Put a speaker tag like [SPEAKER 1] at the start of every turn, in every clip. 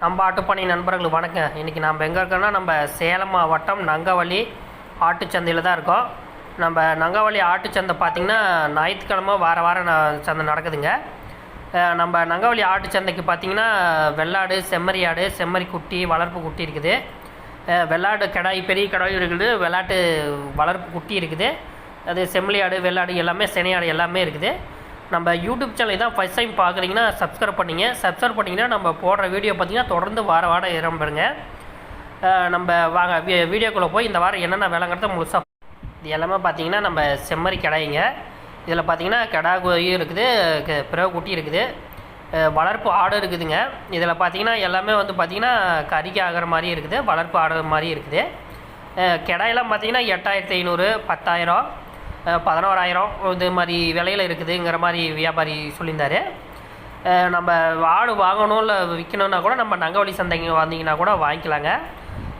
[SPEAKER 1] நம்ம ஆட்டுப்பணி நண்பர்களுக்கு வணக்கம். இன்றைக்கி நம்ம எங்கே இருக்கோன்னா நம்ம சேலம் மாவட்டம் நங்கவழி ஆட்டுச்சந்தையில் தான் இருக்கோம். நம்ம நங்கவழி ஆட்டுச்சந்தை பார்த்திங்கன்னா ஞாயிற்றுக்கிழமை வார வாரம் ந- சந்தை நடக்குதுங்க. நம்ம நங்கவள்ளி ஆட்டுச்சந்தைக்கு பார்த்திங்கன்னா வெள்ளாடு செம்மறி ஆடு செம்மறி குட்டி வளர்ப்பு குட்டி இருக்குது. வெள்ளாடு கடாய் பெரிய கடாயும் இருக்குது. வெள்ளாட்டு வளர்ப்பு குட்டி இருக்குது. அது செம்மறி ஆடு வெள்ளாடு எல்லாமே சினையாடு எல்லாமே இருக்குது. நம்ம யூடியூப் சேனல் தான் ஃபஸ்ட் டைம் பார்க்குறீங்கன்னா சப்ஸ்கிரைப் பண்ணிங்க. சப்ஸ்கிரைப் பண்ணிங்கன்னா நம்ம போடுற வீடியோ பார்த்தீங்கன்னா தொடர்ந்து வார வாரம் இறம்புறங்க நம்ம வாங்க வீ- வீடியோக்குள்ளே போய் இந்த வாரம் என்னென்ன விளங்குறத முழுசாக இது எல்லாமே பார்த்தீங்கன்னா நம்ம செம்மறி கடாய்ங்க. இதில் பார்த்தீங்கன்னா கிடா கோயும் இருக்குது க- பிறகு குட்டி இருக்குது வளர்ப்பு ஆடு இருக்குதுங்க. இதில் பார்த்தீங்கன்னா எல்லாமே வந்து பார்த்தீங்கன்னா கறிக்கு ஆகிற மாதிரி இருக்குது வளர்ப்பு ஆடுற மாதிரி இருக்குது. கிடாயெல்லாம் பார்த்தீங்கன்னா எட்டாயிரத்தி ஐநூறு பத்தாயிரம். பதினோராயிரம் இது மாதிரி விலையில் இருக்குதுங்கிற மாதிரி வியாபாரி சொல்லியிருந்தார். நம்ம ஆடு வாங்கணும் இல்லை விற்கணுன்னா கூட நம்ம நங்கவழி சந்தைங்க வந்தீங்கன்னா கூட வாங்கிக்கலாங்க.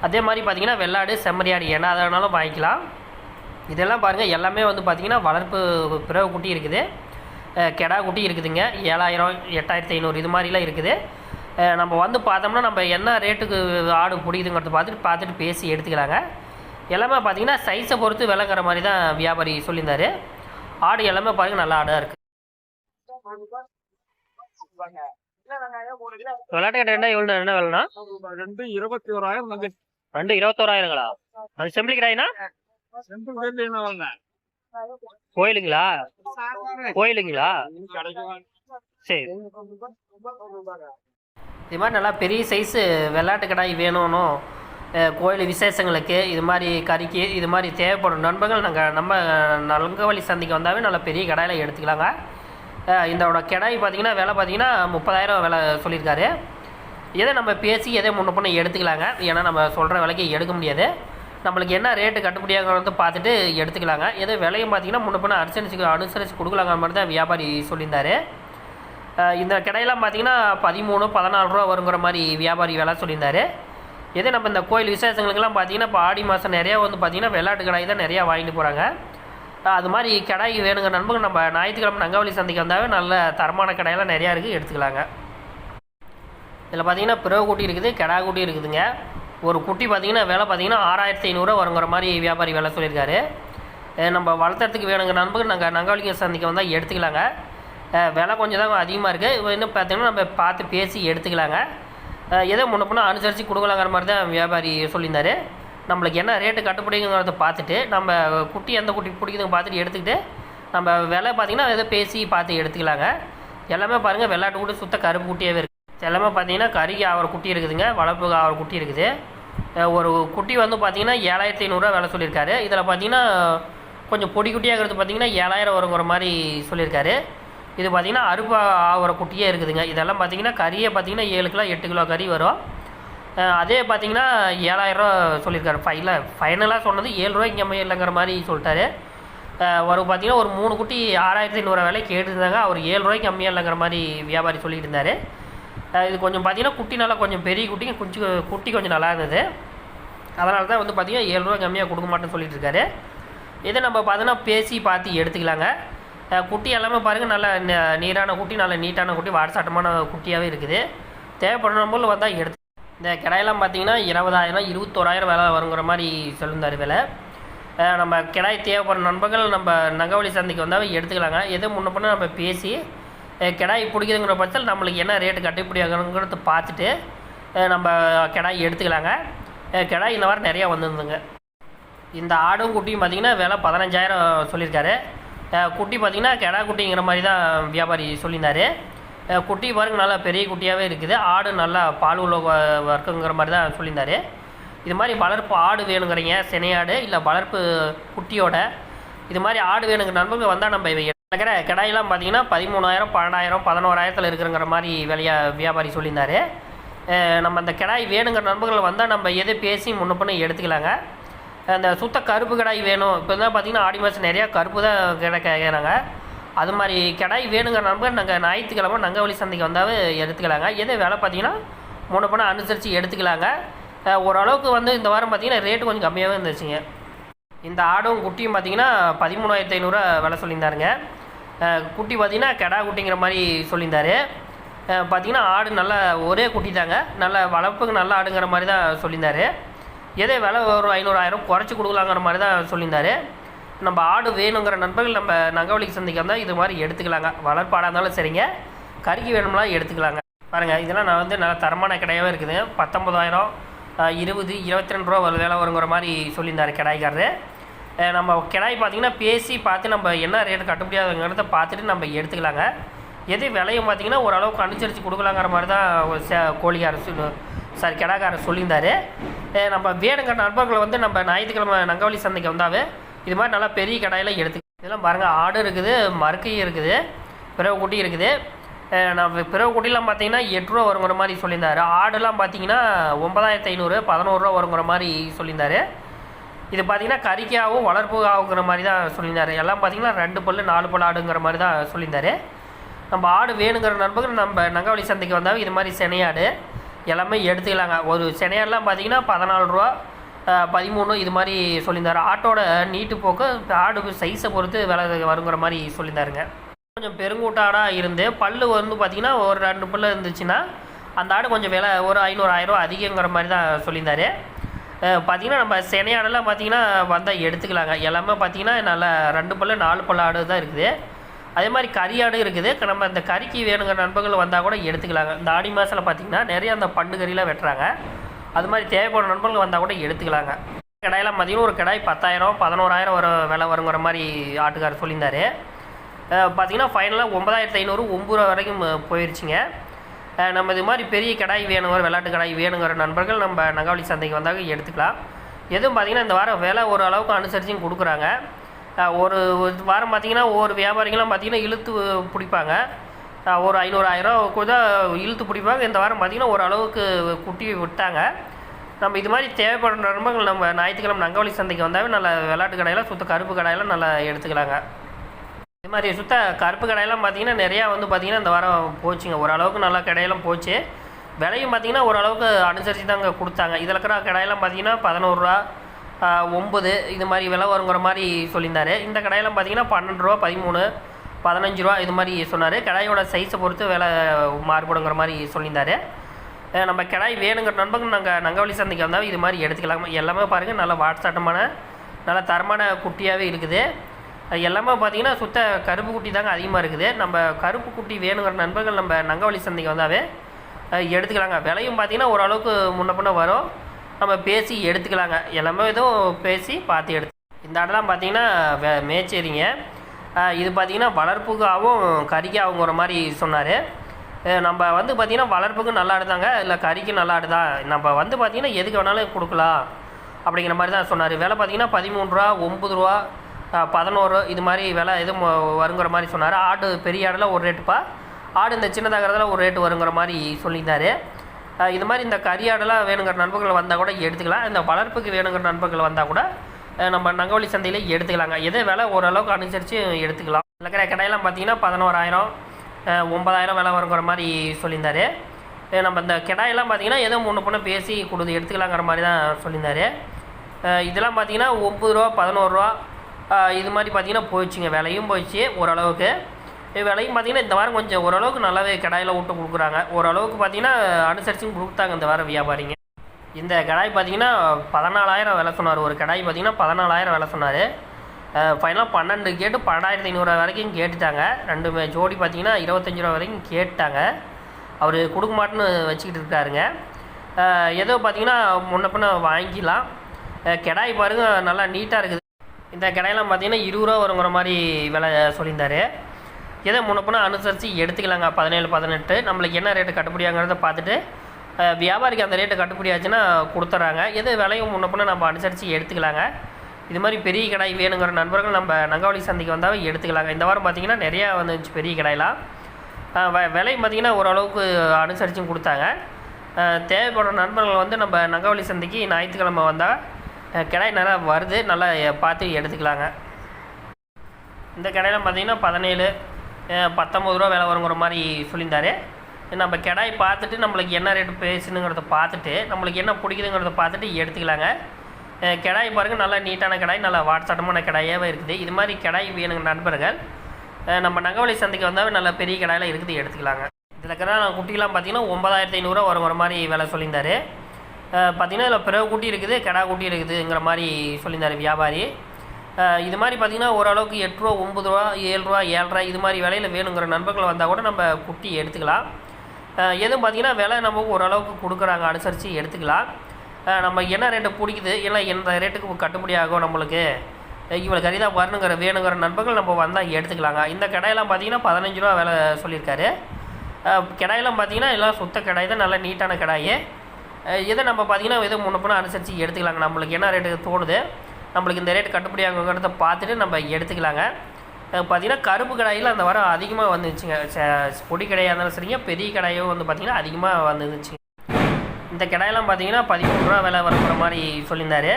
[SPEAKER 1] அதே மாதிரி பார்த்தீங்கன்னா வெள்ளாடு செம்மறியாடு என்ன அதனாலும் வாங்கிக்கலாம். இதெல்லாம் பாருங்கள் எல்லாமே வந்து பார்த்திங்கன்னா வளர்ப்பு பிறகு குட்டி இருக்குது. கெடா குட்டி இருக்குதுங்க. ஏழாயிரம் எட்டாயிரத்தி ஐநூறு இது மாதிரிலாம் இருக்குது. நம்ம வந்து பார்த்தோம்னா நம்ம என்ன ரேட்டுக்கு ஆடு பிடிக்குதுங்கிறத பார்த்துட்டு பார்த்துட்டு பேசி எடுத்துக்கலாங்க. எல்லாமே பார்த்தீங்கன்னா சைஸை பொறுத்து விலைங்கிற மாதிரி தான் வியாபாரி சொல்லியிருந்தாரு. ஆடு எல்லாமே பாருங்கள் நல்ல ஆடாக இருக்குது விளையாட்டு கட்ட என்ன எவ்வளோ என்ன விலைனா
[SPEAKER 2] ரெண்டு இருபத்தி ஓராயிரம் வந்து
[SPEAKER 1] ரெண்டு இருபத்தோராயிரங்களா? அது செம்பிளி கடாயினா
[SPEAKER 2] ரெண்டு
[SPEAKER 1] கோயிலுங்களா? கோயிலுங்களா? சரி. இது மாதிரி நல்லா பெரிய சைஸு வெள்ளாட்டு கடாய் வேணும்னு கோயில் விசேஷங்களுக்கு இது மாதிரி கறிக்கு இது மாதிரி தேவைப்படும் நண்பர்கள் நாங்கள் நம்ம நலங்கவழி சந்தைக்கு வந்தாவே நல்ல பெரிய கடாயில் எடுத்துக்கலாங்க. இதோட கடாய் பார்த்தீங்கன்னா விலை பார்த்தீங்கன்னா முப்பதாயிரம் விலை சொல்லியிருக்காரு. எதை நம்ம பேசி எதை முன்ன பண்ண எடுத்துக்கலாங்க. ஏன்னா நம்ம சொல்கிற விலைக்கு எடுக்க முடியாது. நம்மளுக்கு என்ன ரேட்டு கட்டுப்படியாகிறது பார்த்துட்டு எடுத்துக்கலாங்க. எது விலையும் பார்த்தீங்கன்னா முன்ன பண்ண அனுசரிச்சு அனுசரித்து கொடுக்கலாங்கிற மாதிரி தான் வியாபாரி சொல்லியிருந்தாரு. இந்த கடையெல்லாம் பார்த்திங்கன்னா பதிமூணு பதினாலு ரூபா வருங்கிற மாதிரி வியாபாரி விலை சொல்லியிருந்தார். இதே நம்ம இந்த கோயில் விசேஷங்களுக்கெல்லாம் பார்த்தீங்கன்னா இப்போ ஆடி மாதம் நிறையா வந்து பார்த்தீங்கன்னா விளையாட்டு கடாய் தான் நிறையா வாங்கிட்டு போகிறாங்க அது மாதிரி கடாய் வேணுங்க நண்பர்கள் நம்ம ஞாயிற்றுக்கிழமை நங்கவழி சந்தைக்கு வந்தாவே நல்ல தரமான கடையெல்லாம் நிறையா இருக்குது எடுத்துக்கலாங்க. இதில் பார்த்தீங்கன்னா பிறகு குட்டி இருக்குது கெடா குட்டி இருக்குதுங்க. ஒரு குட்டி பார்த்தீங்கன்னா விலை பார்த்தீங்கன்னா ஆறாயிரத்தி ஐநூறுரூவா வருங்கிற மாதிரி வியாபாரி விலை சொல்லியிருக்காரு. நம்ம வளர்த்துறதுக்கு வேணுங்க நண்பர்கள் நாங்கள் நங்காவளிங்க சந்தைக்கு வந்தால் எடுத்துக்கலாங்க. விலை கொஞ்சம் தான் அதிகமாக இருக்குது இன்னும் பார்த்தீங்கன்னா நம்ம பார்த்து பேசி எடுத்துக்கலாங்க. எதோ முன்ன பின்ன அனுசரித்து கொடுக்கலாங்கிற மாதிரி தான் வியாபாரி சொல்லியிருந்தார். நம்மளுக்கு என்ன ரேட்டு கட்டுப்படிங்கிறத பார்த்துட்டு நம்ம குட்டி எந்த குட்டி பிடிக்குதுங்க பார்த்துட்டு எடுத்துக்கிட்டு நம்ம விலை பார்த்திங்கன்னா எதோ பேசி பார்த்து எடுத்துக்கலாங்க. எல்லாமே பாருங்கள் வெள்ளாட்டு குட்டி சுத்த கருப்பு குட்டியாகவே இருக்குது எல்லாமே பார்த்தீங்கன்னா கறிக்கு ஆகிற குட்டி இருக்குதுங்க வளர்ப்பு ஆகிற குட்டி இருக்குது. ஒரு குட்டி வந்து பார்த்தீங்கன்னா ஏழாயிரத்தி ஐநூறுரூவா விலை சொல்லியிருக்காரு. இதில் பார்த்தீங்கன்னா கொஞ்சம் பொடி குட்டியாகிறது பார்த்தீங்கன்னா ஏழாயிரம் வருங்கிற மாதிரி சொல்லியிருக்காரு. இது பார்த்தீங்கன்னா அறுப்பு ஆகிற குட்டியே இருக்குதுங்க. இதெல்லாம் பார்த்தீங்கன்னா கறியே பார்த்தீங்கன்னா ஏழு கிலோ எட்டு கிலோ கறி வரும். அதே பார்த்தீங்கன்னா ஏழாயிரரூவா சொல்லியிருக்காரு. ஃபைல ஃபைனலாக சொன்னது ஏழு ரூபாய்க்கு கம்மி இல்லைங்கிற மாதிரி சொல்லிட்டாரு. ஒரு பார்த்தீங்கன்னா ஒரு மூணு குட்டி ஆறாயிரத்தி ஐநூறு விலை கேட்டுருந்தாங்க. அவர் ஏழு ரூபாய்க்கு கம்மியாக இல்லைங்கிற மாதிரி வியாபாரி சொல்லிட்டு இருந்தார் இது கொஞ்சம் பார்த்திங்கன்னா குட்டி நல்லா கொஞ்சம் பெரிய குட்டிங்க. கொஞ்சம் குட்டி கொஞ்சம் நல்லா இருந்தது. அதனால தான் வந்து பார்த்திங்கன்னா ஏழு ரூபா கம்மியாக கொடுக்க மாட்டேன்னு சொல்லிட்டு இருக்காரு. இதை நம்ம பார்த்தோன்னா பேசி பார்த்து எடுத்துக்கலாங்க. குட்டி எல்லாமே பாருங்கள் நல்ல ந- நீரான குட்டி நல்ல நீட்டான குட்டி வாட்சாட்டமான குட்டியாகவே இருக்குது. தேவைப்படுற போல் வந்தால் எடுத்து இந்த கிடாயெல்லாம் பார்த்தீங்கன்னா இருபதாயிரம் இருபத்தோராயிரம் விலை வருங்கிற மாதிரி சொல்லியிருந்தார் விலை. நம்ம கிடாய் தேவைப்படுற நண்பர்கள் நம்ம நகவழி சந்தைக்கு வந்தால் எடுத்துக்கலாங்க. எதோ முன்ன பண்ண நம்ம பேசி கிடாய் பிடிக்குதுங்கிற பட்சத்தில் நம்மளுக்கு என்ன ரேட்டு கட்டுப்படி ஆகணுங்கிறத பார்த்துட்டு நம்ம கிடாய் எடுத்துக்கலாங்க. கிடாய் இந்த வாரம் நிறையா வந்துருந்துங்க. இந்த ஆடும் குட்டியும் பார்த்தீங்கன்னா விலை பதினஞ்சாயிரம் சொல்லியிருக்காரு. குட்டி பார்த்தீங்கன்னா கெடா குட்டிங்கிற மாதிரி தான் வியாபாரி சொல்லியிருந்தாரு. குட்டி பாருங்கள் நல்லா பெரிய குட்டியாகவே இருக்குது. ஆடு நல்லா பால் உள்ள வர்க்குங்கிற மாதிரி தான் சொல்லியிருந்தார். இது மாதிரி வளர்ப்பு ஆடு வேணுங்கிறீங்க சினையாடு இல்லை வளர்ப்பு குட்டியோட இது மாதிரி ஆடு வேணுங்கிற நண்பர்கள் வந்தால் நம்ம இவை இருக்கிற கிடாயெல்லாம் பார்த்தீங்கன்னா பதிமூணாயிரம் பன்னெண்டாயிரம் பதினோராயிரத்தில் இருக்கிறங்கிற மாதிரி விலையா வியாபாரி சொல்லியிருந்தாரு. நம்ம அந்த கிடாய் வேணுங்கிற நண்பர்கள் வந்தால் நம்ம எது பேசி முன்ன பண்ணி எடுத்துக்கலாங்க. அந்த சுத்த கருப்பு கடாய் வேணும். இப்போ தான் பார்த்தீங்கன்னா ஆடி மாதம் நிறையா கருப்பு தான் கிட கேட்குறாங்க அது மாதிரி கடாய் வேணுங்கிற நண்பர் நாங்கள் ஞாயிற்றுக்கிழமை நங்கவழி சந்தைக்கு வந்தாவே எடுத்துக்கலாங்க. எது வேலை பார்த்தீங்கன்னா முன்ன பணம் அனுசரித்து எடுத்துக்கலாங்க. ஓரளவுக்கு வந்து இந்த வாரம் பார்த்தீங்கன்னா ரேட்டு கொஞ்சம் கம்மியாகவே இருந்துச்சுங்க. இந்த ஆடும் குட்டியும் பார்த்தீங்கன்னா பதிமூணாயிரத்தி ஐநூறுரூவா விலை சொல்லியிருந்தாருங்க. குட்டி பார்த்தீங்கன்னா கெடா குட்டிங்கிற மாதிரி சொல்லியிருந்தாரு. பார்த்தீங்கன்னா ஆடு நல்லா ஒரே குட்டி தாங்க. நல்ல வளர்ப்புக்கு நல்ல ஆடுங்கிற மாதிரி தான் சொல்லியிருந்தாரு. எதே விலை ஒரு ஐநூறாயிரம் குறைச்சி கொடுக்கலாங்கிற மாதிரி தான் சொல்லியிருந்தாரு. நம்ம ஆடு வேணுங்கிற நண்பர்கள் நம்ம நங்கவலிக்கு சந்தைக்கு வந்தால் இது மாதிரி எடுத்துக்கலாங்க. வளர்ப்பாடாக இருந்தாலும் சரிங்க. கருக்கி வேணும்லாம் எடுத்துக்கலாங்க. பாருங்கள் இதெல்லாம் நான் வந்து நல்லா தரமான கிடையாவே இருக்குது. பத்தொம்பதாயிரம் இருபது இருபத்தி ரெண்டு ரூபா ஒரு வேலை வருங்கிற மாதிரி சொல்லியிருந்தார் கிடாய்க்காரரு நம்ம கிடாய் பார்த்தீங்கன்னா பேசி பார்த்து நம்ம என்ன ரேட்டு கட்டுப்படியாதுங்கிறத பார்த்துட்டு நம்ம எடுத்துக்கலாங்க. எது விலையும் பார்த்தீங்கன்னா ஓரளவுக்கு அனுசரித்து கொடுக்கலாங்கிற மாதிரி தான் ஒரு ச- கோழிக்காரர் சாரி கிடாக்காரர் சொல்லியிருந்தாரு. நம்ம வேணுங்கிற நண்பர்களை வந்து நம்ம ஞாயிற்றுக்கிழமை நங்கவழி சந்தைக்கு வந்தாவே இது மாதிரி நல்லா பெரிய கடாயில் எடுத்து இதெல்லாம் பாருங்கள் ஆடு இருக்குது மறுக்கையும் இருக்குது பிறகு குட்டி இருக்குது. நான் நம்ம பிறகு குட்டிலாம் பார்த்தீங்கன்னா எட்டு ரூபா வருங்கிற மாதிரி சொல்லியிருந்தார். ஆடுலாம் பார்த்தீங்கன்னா ஒன்பதாயிரத்து ஐநூறு பதினோருவா வருங்கிற மாதிரி சொல்லியிருந்தார். இது பார்த்தீங்கன்னா கறிக்காகவும் வளர்ப்பு ஆகுங்கிற மாதிரி தான் சொல்லியிருந்தார். எல்லாம் பார்த்தீங்கன்னா ரெண்டு பல் நாலு பல் ஆடுங்கிற மாதிரி தான் சொல்லியிருந்தார். நம்ம ஆடு வேணுங்கிற நண்பர்கள் நம்ம நங்கவழி சந்தைக்கு வந்தால் இது மாதிரி செனையாடு. எல்லாமே எடுத்துக்கலாங்க. ஒரு செனையாடுலாம் பார்த்தீங்கன்னா பதினாலு ரூபா பதிமூணு இது மாதிரி சொல்லியிருந்தார். ஆட்டோட நீட்டு போக்கு ஆடு சைஸை பொறுத்து விலை வருங்கிற மாதிரி சொல்லியிருந்தாருங்க. கொஞ்சம் பெருங்கூட்டாடாக இருந்து பல்லு வந்து பார்த்திங்கன்னா ஒரு ரெண்டு பல்லு இருந்துச்சுன்னா அந்த ஆடு கொஞ்சம் விலை ஒரு ஐநூறு ஆயிரம் அதிகங்கிற மாதிரி தான் சொல்லியிருந்தார். பார்த்திங்கன்னா நம்ம செனையாடெல்லாம் பார்த்தீங்கன்னா வந்தால் எடுத்துக்கலாங்க. எல்லாமே பார்த்தீங்கன்னா நல்லா ரெண்டு பல்லு நாலு பல்லு ஆடு தான் இருக்குது. அதே மாதிரி கறியாடும் இருக்குது. நம்ம இந்த கறிக்கு வேணுங்கிற நண்பர்கள் வந்தால் கூட எடுத்துக்கலாங்க. இந்த ஆடி மாதத்தில் பார்த்தீங்கன்னா நிறைய அந்த பண்டு கறிலாம் வெட்டுறாங்க. அது மாதிரி தேவைப்படுற நண்பர்கள் வந்தால் கூட எடுத்துக்கலாங்க. கடாயில் பார்த்திங்கன்னா ஒரு கடாய் பத்தாயிரம் பதினோராயிரம் வர விலை வருங்கிற மாதிரி ஆட்டுக்காரர் சொல்லியிருந்தார். பார்த்திங்கன்னா பார்த்தீங்கன்னா ஃபைனலாக ஒம்பதாயிரத்து ஐநூறு ஒம்பது ரூபா வரைக்கும் போயிடுச்சுங்க போயிருச்சுங்க. நம்ம இது மாதிரி பெரிய கடாய் வேணுங்கிற விளையாட்டு கடாய் வேணுங்கிற நண்பர்கள் நம்ம நங்காவளி சந்தைக்கு வந்தாங்க எடுத்துக்கலாம். எதுவும் பார்த்திங்கன்னா இந்த வாரம் விலை ஓரளவுக்கு அனுசரிச்சும் கொடுக்குறாங்க. ஒரு ஒரு வாரம் பார்த்தீங்கன்னா ஒவ்வொரு வியாபாரிகள்லாம் பார்த்தீங்கன்னா இழுத்து பிடிப்பாங்க. ஒரு ஐநூறு ஆயிரம் கூட இழுத்து பிடிப்பாங்க. இந்த வாரம் பார்த்திங்கன்னா ஓரளவுக்கு குட்டி விட்டாங்க. நம்ம இது மாதிரி தேவைப்படுற நண்பர்கள் நம்ம ஞாயிற்றுக்கிழமை நங்கவழி சந்தைக்கு வந்தாவே நல்ல விளையாட்டு கடையெல்லாம் சுத்த கருப்பு கடையெல்லாம் நல்லா எடுத்துக்கலாங்க. இது மாதிரி சுத்த கருப்பு கடையெல்லாம் பார்த்தீங்கன்னா நிறையா வந்து பார்த்திங்கன்னா இந்த வாரம் போச்சுங்க. ஓரளவுக்கு நல்லா கடையெல்லாம் போச்சு. விலையும் பார்த்தீங்கன்னா ஓரளவுக்கு அனுசரித்து தாங்க கொடுத்தாங்க. இதில் இருக்கிற கடையெல்லாம் பார்த்தீங்கன்னா பதினோருவா ஒம்பது இது மாதிரி விலை வருங்கிற மாதிரி சொல்லியிருந்தார். இந்த கடையெல்லாம் பார்த்தீங்கன்னா பன்னெண்டு ரூபா பதிமூணு பதினஞ்சு ரூபா இது மாதிரி சொன்னார். கடாயோட சைஸை பொறுத்து விலை மாறுபடுங்கிற மாதிரி சொல்லியிருந்தார். நம்ம கிடாய் வேணுங்கிற நண்பர்கள் நாங்கள் நங்கவழி சந்தைக்கு வந்தால் இது மாதிரி எடுத்துக்கலாம். எல்லாமே பாருங்கள் நல்ல வாட்ஸ்அட்டமான நல்ல தரமான குட்டியாகவே இருக்குது. எல்லாமே பார்த்தீங்கன்னா சுத்த கருப்பு குட்டி தாங்க அதிகமாக இருக்குது. நம்ம கருப்பு குட்டி வேணுங்கிற நண்பர்கள் நம்ம நங்கவழி சந்தைக்கு வந்தாவே எடுத்துக்கலாங்க. விலையும் பார்த்தீங்கன்னா ஓரளவுக்கு முன்ன பின்ன வரும். நம்ம பேசி எடுத்துக்கலாங்க. எல்லாமே எதுவும் பேசி பார்த்து எடுத்து இந்த ஆடெல்லாம் பார்த்தீங்கன்னா வே- மேய்ச்சேரிங்க இது பார்த்திங்கன்னா வளர்ப்புக்காகவும் கறிக்காகுங்கிற மாதிரி சொன்னார். நம்ம வந்து பார்த்திங்கன்னா வளர்ப்புக்கு நல்லா ஆடுதாங்க. இல்லை கறிக்கும் நல்லா ஆடுதான் நம்ம வந்து பார்த்திங்கன்னா எதுக்கு வேணாலும் கொடுக்கலாம். அப்படிங்கிற மாதிரி தான் சொன்னார். விலை பார்த்திங்கன்னா பதிமூணு ரூபா ஒம்பது ரூபா பதினோரு இது மாதிரி விலை எதுவும் வருங்கிற மாதிரி சொன்னார். ஆடு பெரிய ஆடெல்லாம் ஒரு ரேட்டுப்பா. ஆடு இந்த சின்னதாகிறதுல ஒரு ரேட்டு வருங்கிற மாதிரி சொல்லியிருந்தார். இது மாதிரி இந்த கரியாடெல்லாம் வேணுங்கிற நண்பர்கள் வந்தால் கூட எடுத்துக்கலாம். இந்த வளர்ப்புக்கு வேணுங்கிற நண்பர்கள் வந்தால் கூட நம்ம நங்கவழி சந்தையில் எடுத்துக்கலாங்க. எதே விலை ஓரளவுக்கு அனுசரித்து எடுத்துக்கலாம். இருக்கிற கடையெல்லாம் பார்த்தீங்கன்னா பதினோராயிரம் ஒன்பதாயிரம் விலை வருங்கிற மாதிரி சொல்லியிருந்தாரு. நம்ம இந்த கிடாயெல்லாம் பார்த்தீங்கன்னா ஏதோ முன்ன பொண்ணு பேசி கொடுத்து எடுத்துக்கலாங்கிற மாதிரி தான் சொல்லியிருந்தாரு. இதெல்லாம் பார்த்தீங்கன்னா ஒம்பது ரூபா பதினோரு ரூபா இது மாதிரி பார்த்தீங்கன்னா போயிடுச்சுங்க. விலையும் போயிடுச்சு ஓரளவுக்கு. விலையும் பார்த்தீங்கன்னா இந்த வாரம் கொஞ்சம் ஓரளவுக்கு நல்லாவே கடாயில் விட்டு கொடுக்குறாங்க. ஓரளவுக்கு பார்த்தீங்கன்னா அனுசரிச்சும் கொடுத்தாங்க இந்த வாரம் வியாபாரிங்க. இந்த கடாய் பார்த்தீங்கன்னா பதினாலாயிரம் விலை சொன்னார். ஒரு கடாய் பார்த்தீங்கன்னா பதினாலாயிரம் விலை சொன்னார். ஃபைனலாக பன்னெண்டு கேட்டு பன்னெண்டாயிரத்தி ஐநூறுரூவா வரைக்கும் கேட்டுட்டாங்க. ரெண்டு ஜோடி பார்த்திங்கன்னா இருபத்தஞ்சி ரூபா வரைக்கும் கேட்டாங்க. அவர் கொடுக்க மாட்டேன்னு வச்சுக்கிட்டு இருக்காருங்க. ஏதோ பார்த்திங்கன்னா முன்ன பின்ன வாங்கிக்கலாம். கிடாய் பாருங்கள் பாருங்க நல்லா நீட்டாக இருக்குது. இந்த கடையெல்லாம் பார்த்தீங்கன்னா இருபது ரூபா வருங்கிற மாதிரி விலை சொல்லியிருந்தார். எதை முன்ன அனுசரித்து எடுத்துக்கலாங்க. பதினேழு பதினெட்டு. நம்மளுக்கு என்ன ரேட்டு கட்டுப்படியாங்கிறத பார்த்துட்டு வியாபாரிக்கு அந்த ரேட்டு கட்டுப்படி ஆச்சுன்னா கொடுத்துட்றாங்க. எது விலையும் முன்ன நம்ம அனுசரித்து எடுத்துக்கலாங்க. இது மாதிரி பெரிய கடாய் வேணுங்கிற நண்பர்கள் நம்ம நங்காவளி சந்தைக்கு வந்தாவே எடுத்துக்கலாங்க. இந்த வாரம் பார்த்திங்கன்னா நிறையா வந்துச்சு பெரிய கடாயெலாம் வ- விலையும் பார்த்திங்கன்னா ஓரளவுக்கு அனுசரிச்சும் கொடுத்தாங்க. தேவைப்படுற நண்பர்கள் வந்து நம்ம நங்காவளி சந்தைக்கு ஞாயிற்றுக்கிழமை வந்தால் கடாய் நல்லா வருது. நல்லா பார்த்து எடுத்துக்கலாங்க. இந்த கடையில் பார்த்திங்கன்னா பதினேழு பத்தொம்பது ரூபா விலை வருங்கிற மாதிரி சொல்லியிருந்தாரு. நம்ம கிடாய் பார்த்துட்டு நம்மளுக்கு என்ன ரேட்டு பேசுனுங்கிறத பார்த்துட்டு நம்மளுக்கு என்ன பிடிக்குதுங்கிறத பார்த்துட்டு எடுத்துக்கலாங்க. கிடாய் பாருங்கள் நல்லா நீட்டான கடாய் நல்லா வாட்ஸ்அட்டமான கடாயாகவே இருக்குது. இது மாதிரி கடாய் வேணுங்க நண்பர்கள். நம்ம நங்கவழி சந்தைக்கு வந்தால் நல்ல பெரிய கடாயில் இருக்குது எடுத்துக்கலாங்க. இதில் கிடா குட்டிலாம் பார்த்தீங்கன்னா ஒன்பதாயிரத்தி ஐநூறுரூவா வருங்கிற மாதிரி விலை சொல்லியிருந்தாரு. பார்த்திங்கன்னா இதில் பிறகு குட்டி இருக்குது கிடா குட்டி இருக்குதுங்கிற மாதிரி சொல்லியிருந்தார் வியாபாரி. இது மாதிரி பார்த்தீங்கன்னா ஓரளவுக்கு எட்டு ரூபா ஒம்பது ரூபா ஏழு ரூபா ஏழ்ரூவா இது மாதிரி விலையில் வேணுங்கிற நண்பர்கள் வந்தால் கூட நம்ம குட்டி எடுத்துக்கலாம். எதுவும் பார்த்தீங்கன்னா விலை நம்ம ஓரளவுக்கு கொடுக்குறாங்க அனுசரித்து எடுத்துக்கலாம். நம்ம என்ன ரேட்டு பிடிக்குது இல்லை எந்த ரேட்டுக்கு கட்டுப்படி ஆகும் நம்மளுக்கு? இவ்வளோ கறி தான் வரணுங்கிற வேணுங்கிற நண்பர்கள் நம்ம வந்தால் எடுத்துக்கலாங்க. இந்த கடையெல்லாம் பார்த்தீங்கன்னா பதினஞ்சு ரூபா விலை சொல்லியிருக்காரு. கடாயெல்லாம் பார்த்தீங்கன்னா எல்லாம் சுத்த கடாய் தான் நல்லா நீட்டான கடாய். எதை இதை நம்ம பார்த்தீங்கன்னா எதுவும் முன்ன அனுசரித்து எடுத்துக்கலாங்க நம்மளுக்கு என்ன ரேட்டுக்கு தோணுது. நம்மளுக்கு இந்த ரேட் கட்டுப்படி ஆகுங்கிறத பார்த்துட்டு நம்ம எடுத்துக்கலாங்க. பார்த்திங்கன்னா பார்த்தீங்கன்னா கருப்பு கடாயில் அந்த வாரம் அதிகமாக வந்துச்சுங்க. ச- பொடி கடையாக இருந்தாலும் சரிங்க பெரிய கடாயும் வந்து பார்த்திங்கன்னா அதிகமாக வந்துருந்துச்சு. இந்த கடாயெல்லாம் பார்த்திங்கன்னா பதிமூணு ரூபா விலை வரப்போகிற மாதிரி சொல்லியிருந்தாரு.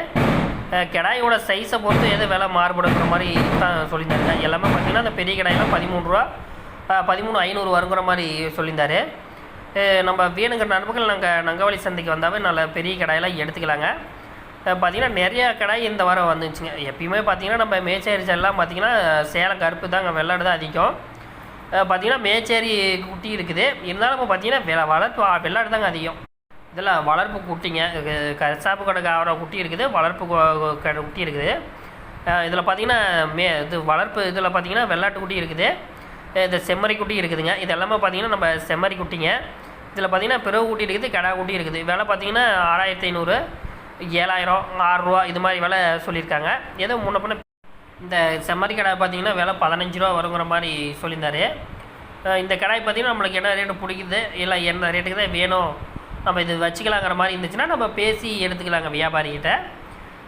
[SPEAKER 1] கடாயோட சைஸை பொறுத்து எது விலை மாறுபடுங்கிற மாதிரி தான் சொல்லியிருந்தாங்க எல்லாமே பார்த்தீங்கன்னா அந்த பெரிய கடாயெல்லாம் பதிமூணு ரூபா பதிமூணு ஐநூறு வருங்கிற மாதிரி சொல்லியிருந்தாரு. நம்ம வேணுங்கிற நண்பர்கள் நாங்கள் நங்கவழி சந்தைக்கு வந்தாவே நல்ல பெரிய கடாயெல்லாம் எடுத்துக்கலாங்க. பார்த்தீங்கன்னா நிறையா கடாய் இந்த வாரம் வந்துச்சுங்க. எப்பயுமே பார்த்தீங்கன்னா நம்ம மேச்சேரி எல்லாம் பார்த்தீங்கன்னா சேலம் கருப்பு தாங்க வெள்ளாடு தான் அதிகம். பார்த்திங்கன்னா பார்த்தீங்கன்னா மேச்சேரி குட்டி இருக்குது. இருந்தாலும் இப்போ பார்த்தீங்கன்னா வெ வளர்ப்பு வெள்ளாடு தாங்க அதிகம். இதில் வளர்ப்பு குட்டிங்க. கசாப்பு கடை ஆகிற குட்டி இருக்குது. வளர்ப்பு கடை குட்டி இருக்குது. இதில் பார்த்தீங்கன்னா மே இது வளர்ப்பு இதில் பார்த்தீங்கன்னா வெள்ளாட்டு குட்டி இருக்குது. இந்த செம்மறி குட்டி இருக்குதுங்க. இது எல்லாமே பார்த்தீங்கன்னா நம்ம செம்மறி குட்டிங்க. இதில் பார்த்தீங்கன்னா பிறகு குட்டி இருக்குது கடா குட்டி இருக்குது. விலை பார்த்தீங்கன்னா ஆறாயிரத்தி ஐநூறு. ஏழாயிரம் ஆறுரூவா இது மாதிரி விலை சொல்லியிருக்காங்க. ஏதோ முன்ன பின்ன இந்த செம்மறி கடை பார்த்தீங்கன்னா விலை பதினஞ்சு ரூபா வருங்கிற மாதிரி சொல்லியிருந்தார். இந்த கடாய் பார்த்தீங்கன்னா நம்மளுக்கு என்ன ரேட்டு பிடிக்குது? இல்லை என்ன ரேட்டுக்கு தான் வேணும்? நம்ம இது வச்சுக்கலாங்கிற மாதிரி இருந்துச்சுன்னா நம்ம பேசி எடுத்துக்கலாங்க வியாபாரிகிட்ட.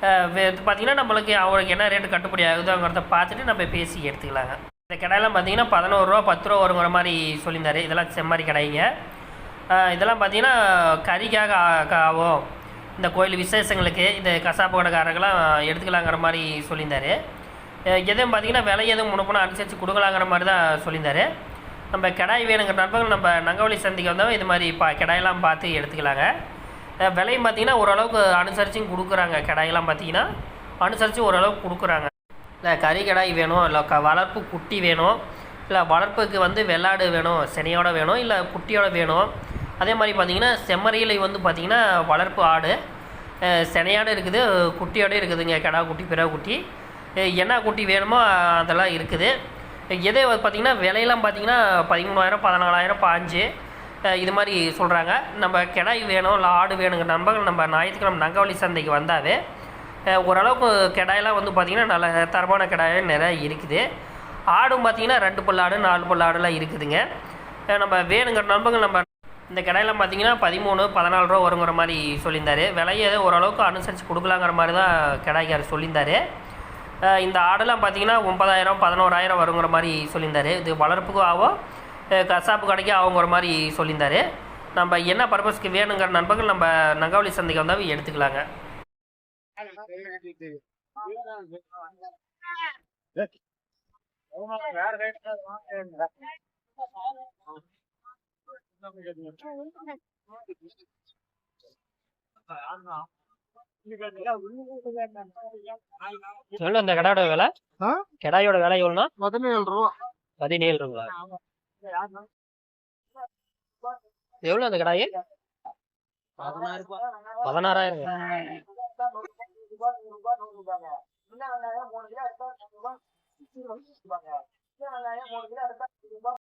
[SPEAKER 1] பார்த்திங்கன்னா பார்த்தீங்கன்னா நம்மளுக்கு அவருக்கு என்ன ரேட்டு கட்டுப்படி ஆகுதுங்கிறத பார்த்துட்டு நம்ம பேசி எடுத்துக்கலாங்க. இந்த கடையெல்லாம் பார்த்தீங்கன்னா பதினோரு ரூபா பத்து ரூபா வருங்கிற மாதிரி சொல்லியிருந்தார். இதெல்லாம் செம்மறி கடைங்க. இதெல்லாம் பார்த்தீங்கன்னா கறிக்காக ஆ- ஆகும். இந்த கோயில் விசேஷங்களுக்கு இந்த கசாப்பு கடைக்காரங்களாம் எடுத்துக்கலாங்கிற மாதிரி சொல்லியிருந்தார். எதுவும் பார்த்தீங்கன்னா விலை எதுவும் முன்னப்போன அனுசரித்து கொடுக்கலாங்கிற மாதிரி தான் சொல்லியிருந்தார். நம்ம கடாய் வேணுங்கிற நண்பர்கள் நம்ம நங்கவழி சந்திக்க வந்தவங்க இது மாதிரி பா கடாயெல்லாம் பார்த்து எடுத்துக்கலாங்க. விலையும் பார்த்தீங்கன்னா ஓரளவுக்கு அனுசரிச்சும் கொடுக்குறாங்க. கடாயெல்லாம் பார்த்தீங்கன்னா அனுசரித்து ஓரளவுக்கு கொடுக்குறாங்க. இல்லை கறி கடாய் வேணும் இல்லை க வளர்ப்பு குட்டி வேணும் இல்லை வளர்ப்புக்கு வந்து வெள்ளாடு வேணும் செனையோட வேணும் இல்லை குட்டியோட வேணும். அதே மாதிரி பார்த்திங்கன்னா செம்மறியலை வந்து பார்த்திங்கன்னா வளர்ப்பு ஆடு அஹ் இருக்குது குட்டியோடு இருக்குதுங்க கடா குட்டி பிறகு குட்டி. என்ன குட்டி வேணுமோ அதெல்லாம் இருக்குது. எதே பார்த்தீங்கன்னா விலையெல்லாம் பார்த்தீங்கன்னா பதிமூணாயிரம் பதினாலாயிரம் பாஞ்சு இது மாதிரி சொல்கிறாங்க நம்ம கிடாய் வேணும் இல்லை ஆடு வேணுங்கிற நண்பர்கள் நம்ம ஞாயிற்றுக்கிழமை நங்கவழி சந்தைக்கு வந்தாவே ஓரளவுக்கு கிடாயெல்லாம் வந்து பார்த்திங்கன்னா நல்ல தரமான கிடாயே நிறைய இருக்குது. ஆடும் பார்த்திங்கன்னா ரெண்டு பல்லாடு நாலு பல்லாடுலாம் இருக்குதுங்க. நம்ம வேணுங்கிற நண்பர்கள் நம்ம இந்த கடையில் பார்த்தீங்கன்னா பதிமூணு பதினாலு ரூபா வருங்கிற மாதிரி சொல்லியிருந்தாரு. விலையை ஏதோ ஓரளவுக்கு அனுசரித்து கொடுக்கலாங்கிற மாதிரி தான் கடாய்க்காரர் சொல்லியிருந்தாரு. இந்த ஆடெல்லாம் பார்த்தீங்கன்னா ஒன்பதாயிரம் பதினோராயிரம் வருங்கிற மாதிரி சொல்லியிருந்தாரு. இது வளர்ப்புக்கும் ஆகும் கசாப்பு கடைக்கும் ஆகுங்கிற மாதிரி சொல்லியிருந்தாரு. நம்ம என்ன பர்பஸ்க்கு வேணுங்கிற நண்பர்கள் நம்ம நங்கவழி சந்தைக்கு வந்தால் எடுத்துக்கலாங்க.
[SPEAKER 2] வேற
[SPEAKER 1] எவ்வளோ அந்த கடாயோட விலை? கடாயோட விலை எவ்வளோனா
[SPEAKER 2] பதினேழு ரூபா.
[SPEAKER 1] பதினேழு ரூபா. எவ்வளோ அந்த கடாய்? பதினாறாயிரம்